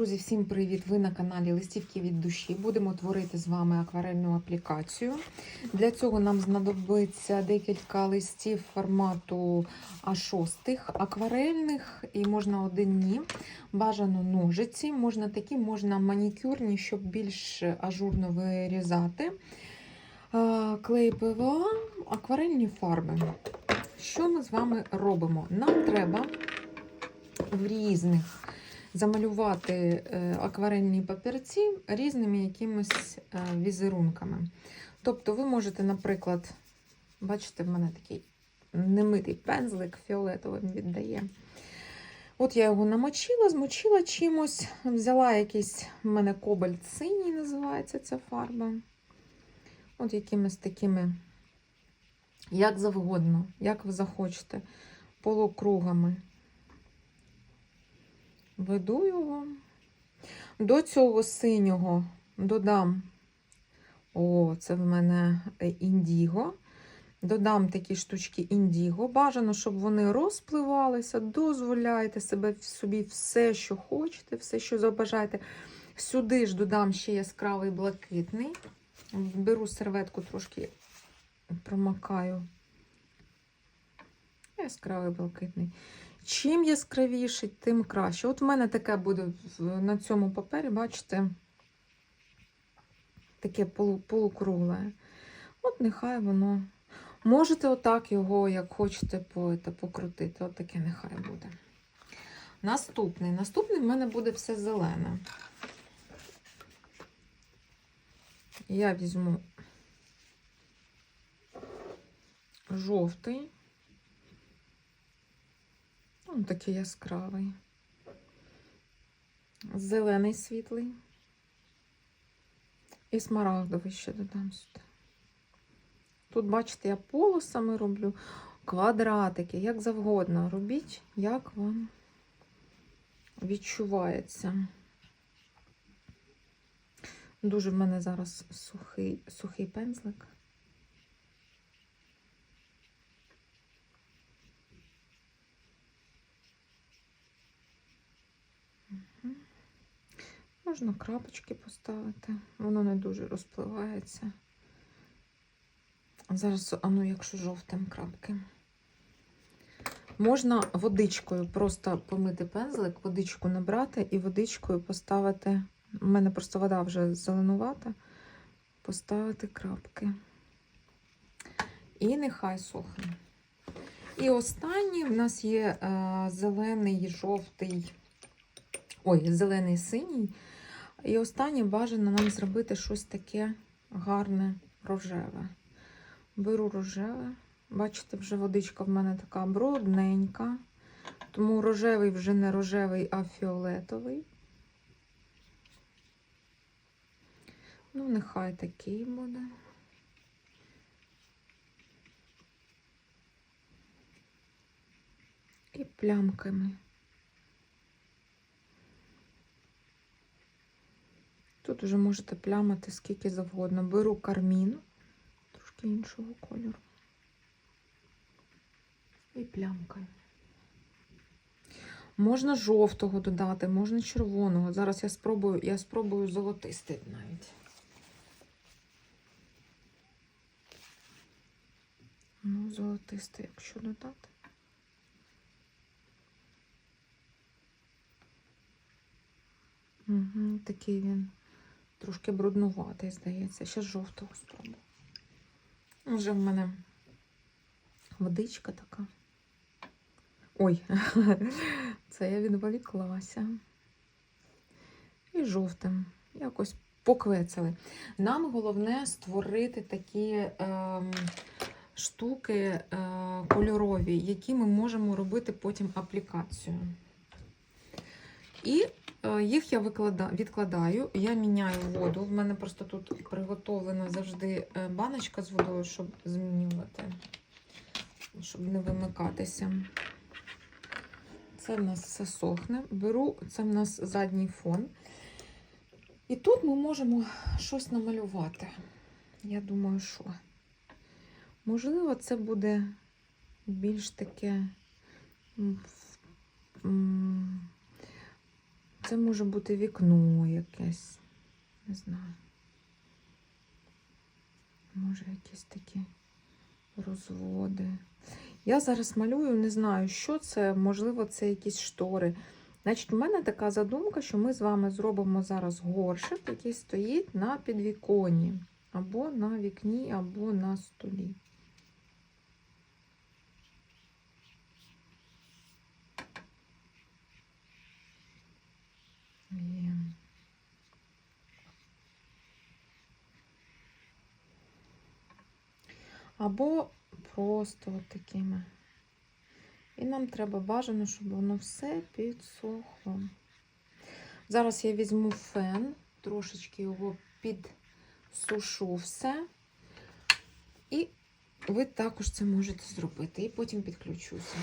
Друзі, всім привіт! Ви на каналі Листівки від душі. Будемо творити з вами акварельну аплікацію. Для цього нам знадобиться декілька листів формату А6, акварельних і можна одинні. Бажано ножиці, можна такі, можна манікюрні, щоб більш ажурно вирізати. Клей ПВА, акварельні фарби. Що ми з вами робимо? Нам треба в різних замалювати е, акварельні папірці різними якимись е, візерунками. Тобто, ви можете, наприклад, бачите, в мене такий немитий пензлик фіолетовим віддає. От я його намочила, змочила чимось, взяла якийсь, в мене кобальт синій називається ця фарба. От якимись такими, як завгодно, як ви захочете, полукругами веду його. До цього синього додам, о, це в мене індіго. Додам такі штучки індіго. Бажано, щоб вони розпливалися. Дозволяйте себе собі все, що хочете, все, що забажаєте. Сюди ж додам ще яскравий блакитний. Беру серветку, трошки промакаю. Яскравий блакитний. Чим яскравіший, тим краще. От в мене таке буде на цьому папері, бачите, таке полукругле. От нехай воно. Можете отак його, як хочете, покрутити. От таке нехай буде. Наступний. Наступний в мене буде все зелене. Я візьму жовтий. Он такий яскравий. Зелений світлий. І смарагдовий ще додам сюди. Тут, бачите, я полосами роблю квадратики, як завгодно. Робіть, як вам відчувається. Дуже в мене зараз сухий, сухий пензлик. Можна крапочки поставити, воно не дуже розпливається. Зараз, а ну, якщо жовтим крапки. Можна водичкою просто помити пензлик, водичку набрати і водичкою поставити. У мене просто вода вже зеленувата, поставити крапки. І нехай сохне. І останній в нас є е, зелений, жовтий, ой, зелений синій. І останнє бажано нам зробити щось таке гарне рожеве. Беру рожеве. Бачите, вже водичка в мене така брудненька. Тому рожевий вже не рожевий, а фіолетовий. Ну, нехай такий буде. І плямками. Тут вже можете плямати скільки завгодно. Беру кармін, трошки іншого кольору. І плямкаю. Можна жовтого додати, можна червоного. Зараз я спробую, я спробую золотистий навіть. Ну, золотистий, якщо додати. Угу, такий він. Трошки бруднуватий, здається. Ще жовтого спробую. Вже в мене водичка така. Ой, це я відволіклася. І жовтим. Якось поквецали. Нам головне створити такі е, штуки е, кольорові, які ми можемо робити потім аплікацію. І Їх я відкладаю, я міняю воду. В мене просто тут приготовлена завжди е, баночка з водою, щоб змінювати, щоб не вимикатися. Це в нас все сохне. Беру, це в нас задній фон. І тут ми можемо щось намалювати. Я думаю, що. Можливо, це буде більш таке це може бути вікно якесь. Не знаю. Може, якісь такі розводи. Я зараз малюю, не знаю, що це, можливо, це якісь штори. Значить, у мене така задумка, що ми з вами зробимо зараз горшик, який стоїть на підвіконні. Або на вікні, або на столі. Є. Або просто от такими. І нам треба бажано, щоб воно все підсохло. Зараз я візьму фен, трошечки його підсушу все. І ви також це можете зробити. І потім підключуся.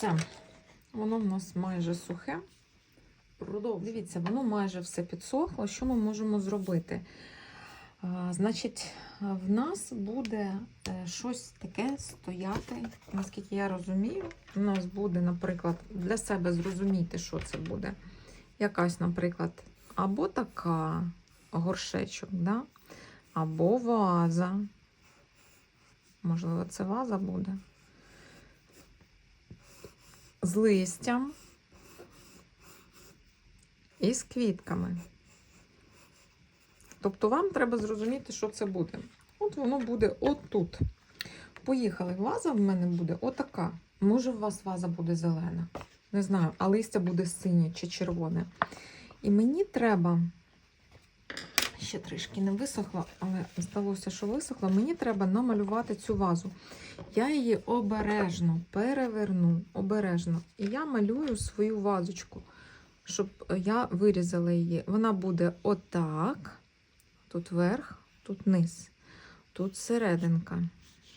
Все. Воно в нас майже сухе. Продовж. Дивіться, воно майже все підсохло. Що ми можемо зробити? А, значить, в нас буде е, щось таке стояти, наскільки я розумію. У нас буде, наприклад, для себе зрозуміти, що це буде. Якась, наприклад, або така горшечок, да? або ваза. Можливо, це ваза буде з листям і з квітками. Тобто вам треба зрозуміти, що це буде. От воно буде отут. Поїхали. Ваза в мене буде отака. Може, у вас ваза буде зелена. Не знаю, а листя буде синє чи червоне. І мені треба. Ще трішки не висохла, але здалося, що висохла. Мені треба намалювати цю вазу. Я її обережно переверну, обережно. І я малюю свою вазочку, щоб я вирізала її. Вона буде отак. Тут верх, тут низ, тут серединка.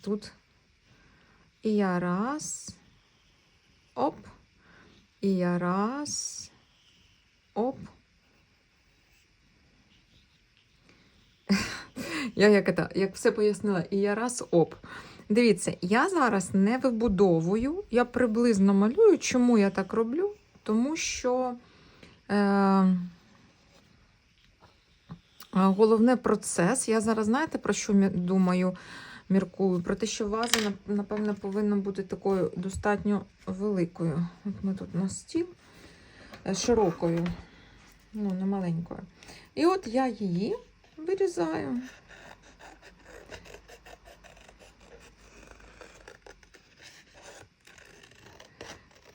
Тут і я раз. Оп. І я раз. Оп. Я як, это, як все пояснила, і я раз оп. Дивіться, я зараз не вибудовую, я приблизно малюю. Чому я так роблю? Тому що е, головне процес. Я зараз, знаєте, про що думаю, міркую? Про те, що ваза, нап- напевно, повинна бути такою достатньо великою. От ми тут на стіл е, широкою, ну, не маленькою. І от я її вирізаю.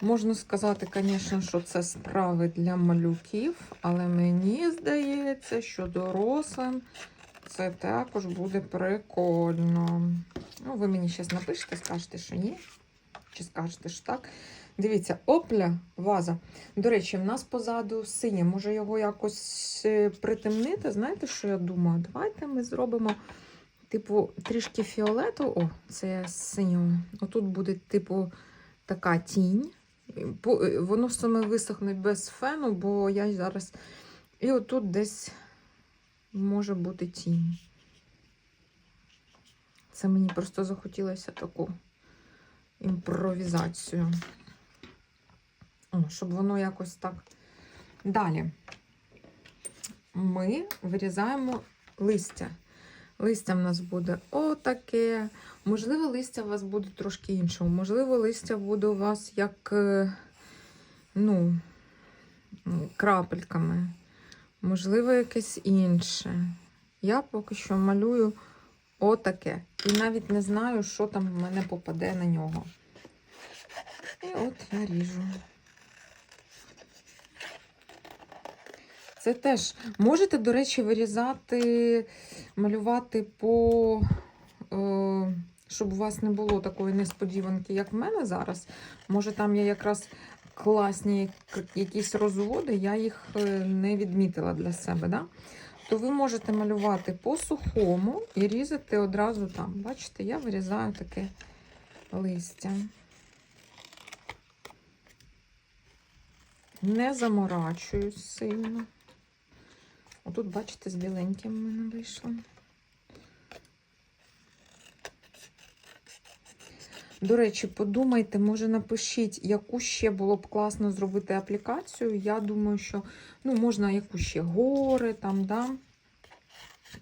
Можна сказати, звісно, що це справи для малюків, але мені здається, що дорослим це також буде прикольно. Ну, ви мені зараз напишете, скажете, що ні. Чи скажете, що так. Дивіться, опля, ваза. До речі, в нас позаду синє. Може його якось е, притемнити? Знаєте, що я думаю? Давайте ми зробимо, типу, трішки фіолету. О, це синього. Отут буде, типу, така тінь. Е, Воно саме висохне без фену, бо я зараз. І отут десь може бути тінь. Це мені просто захотілося таку імпровізацію. Щоб воно якось так. Далі ми вирізаємо листя. Листя в нас буде отаке. Можливо, листя у вас буде трошки іншого. Можливо, листя буде у вас як е, ну, крапельками. Можливо, якесь інше. Я поки що малюю отаке. І навіть не знаю, що там в мене попаде на нього. І от я ріжу. Це теж можете, до речі, вирізати, малювати по, е, щоб у вас не було такої несподіванки, як в мене зараз. Може, там є якраз класні якісь розводи, я їх е, не відмітила для себе. Да? то ви можете малювати по сухому і різати одразу там. Бачите, я вирізаю таке листя. Не заморачуюсь сильно. Отут, бачите, з біленьким в мене вийшло. До речі, подумайте, може напишіть, яку ще було б класно зробити аплікацію. Я думаю, що ну, можна яку ще гори, там, да?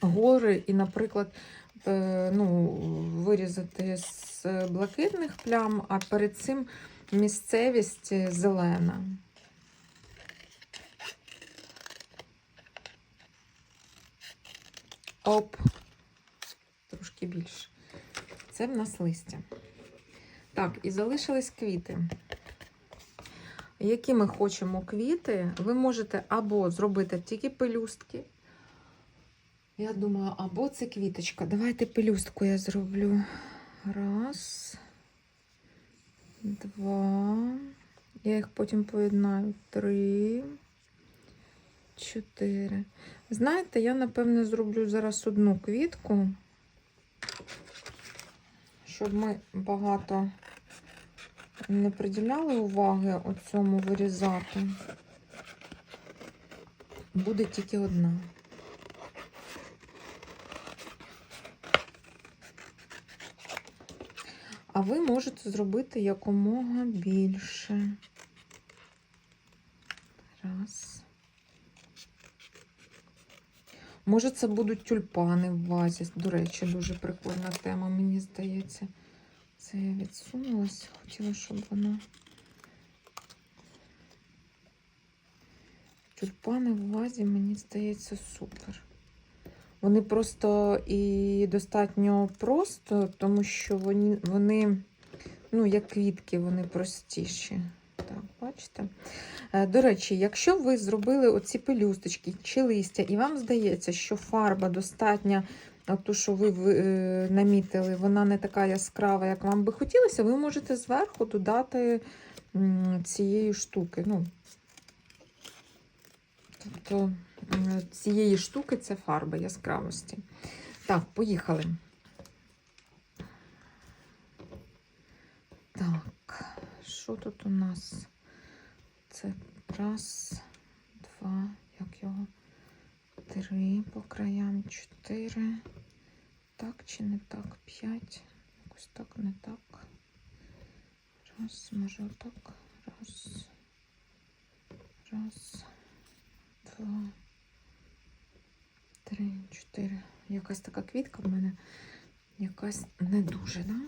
гори, і, наприклад, е, ну, вирізати з блакитних плям, а перед цим місцевість зелена. Оп, трошки більше. Це в нас листя. Так, і залишились квіти. Які ми хочемо квіти, ви можете або зробити тільки пелюстки. Я думаю, або це квіточка. Давайте пелюстку я зроблю. Раз, два. Я їх потім поєднаю. Три, чотири. Знаєте, я, напевне, зроблю зараз одну квітку, щоб ми багато не приділяли уваги цьому вирізати. Буде тільки одна. А ви можете зробити якомога більше. Раз. Може, це будуть тюльпани в вазі. До речі, дуже прикольна тема, мені здається. Це я відсунулась, хотіла, щоб вона. Тюльпани в вазі, мені здається, супер. Вони просто і достатньо просто, тому що вони, вони ну, як квітки, вони простіші. Бачите? Е, До речі, якщо ви зробили оці пелюсточки чи листя, і вам здається, що фарба достатня, ту, що ви е, намітили, вона не така яскрава, як вам би хотілося, ви можете зверху додати цієї штуки. Ну, тобто цієї штуки це фарба яскравості. Так, поїхали. Так, що тут у нас? Це раз, два, як його? Три по краям, чотири. Так чи не так? П'ять. Якось так, не так. Раз, може отак. Раз. Раз. Два. Три, чотири. Якась така квітка в мене. Якась не дуже, да?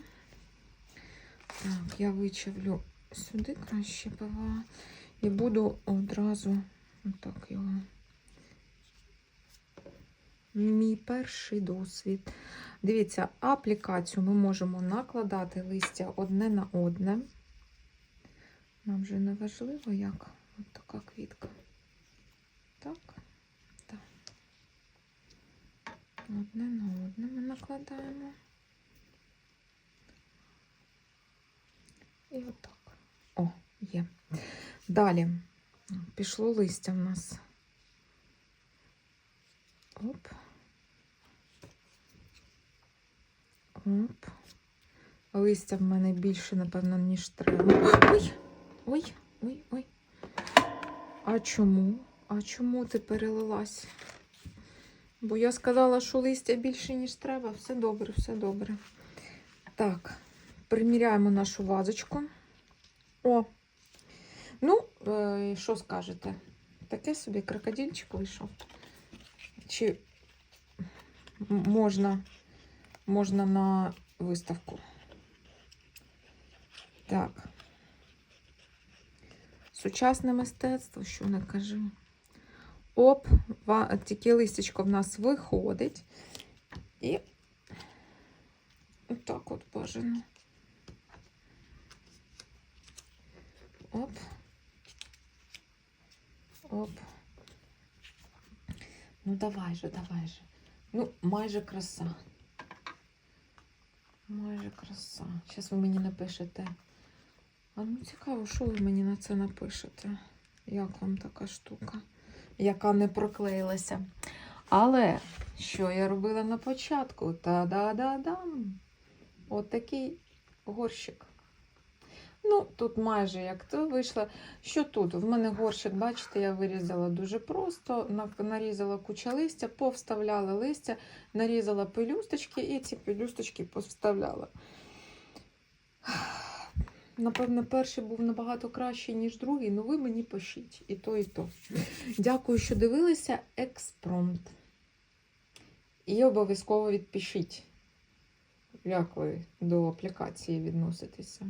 Так, я вичавлю сюди краще ПВА. І буду одразу отак його. Мій перший досвід. Дивіться, аплікацію ми можемо накладати листя одне на одне. Нам вже не важливо, як от така квітка. Так, так. Одне на одне ми накладаємо. І отак. О, є. Далі пішло листя в нас. Оп. Оп. Листя в мене більше, напевно, ніж треба. Ой! Ой, ой, ой. А чому? А чому ти перелилась? Бо я сказала, що листя більше, ніж треба. Все добре, все добре. Так, приміряємо нашу вазочку. О! Ну, е, що скажете? Таке собі крокодильчик вийшов. Чи можна, можна на виставку? Так. Сучасне мистецтво, що не кажи. Оп, тільки листячко в нас виходить. І отак от бажано. Оп. Оп. Ну давай же, давай же. Ну, майже краса. Майже краса. Зараз ви мені напишете. А ну цікаво, що ви мені на це напишете? Як вам така штука, яка не проклеїлася? Але що я робила на початку? Та-да-да-дам! Отакий горщик. Ну, тут майже як то вийшло. Що тут? В мене горщик, бачите, я вирізала дуже просто, нарізала куча листя, повставляла листя, нарізала пелюсточки і ці пелюсточки повставляла. Напевно, перший був набагато кращий, ніж другий, ну ви мені пишіть і то, і то. Дякую, що дивилися. Експромт. І обов'язково відпишіть, як ви до аплікації відноситеся.